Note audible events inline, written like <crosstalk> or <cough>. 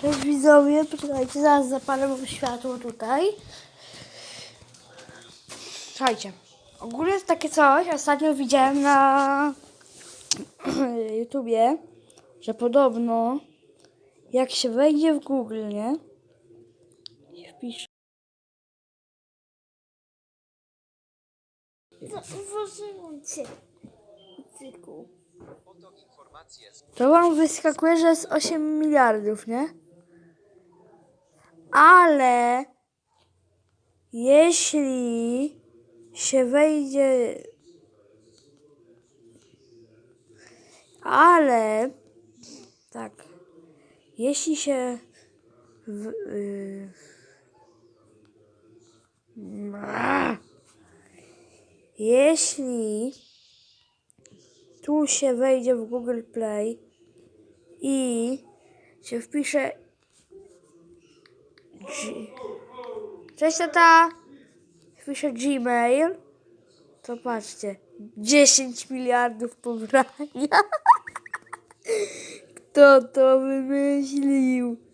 Cześć widzowie, poczekajcie, zaraz zapalę wam światło tutaj. Słuchajcie, ogólnie jest takie coś, ostatnio widziałem na <clears throat> YouTubie, że podobno jak się wejdzie w Google, nie? I wpisze. Zauważyłam cię. Cyku. To wam wyskakuje, że jest 8 miliardów, nie? Ale jeśli się wejdzie. Ale tak. Jeśli się. W, y, Mra. jeśli tu się wejdzie w Google Play i się wpisze. G... Cześć tata! Wpiszę Gmail. To patrzcie. 10 miliardów pobrania. <laughs> Kto to wymyślił?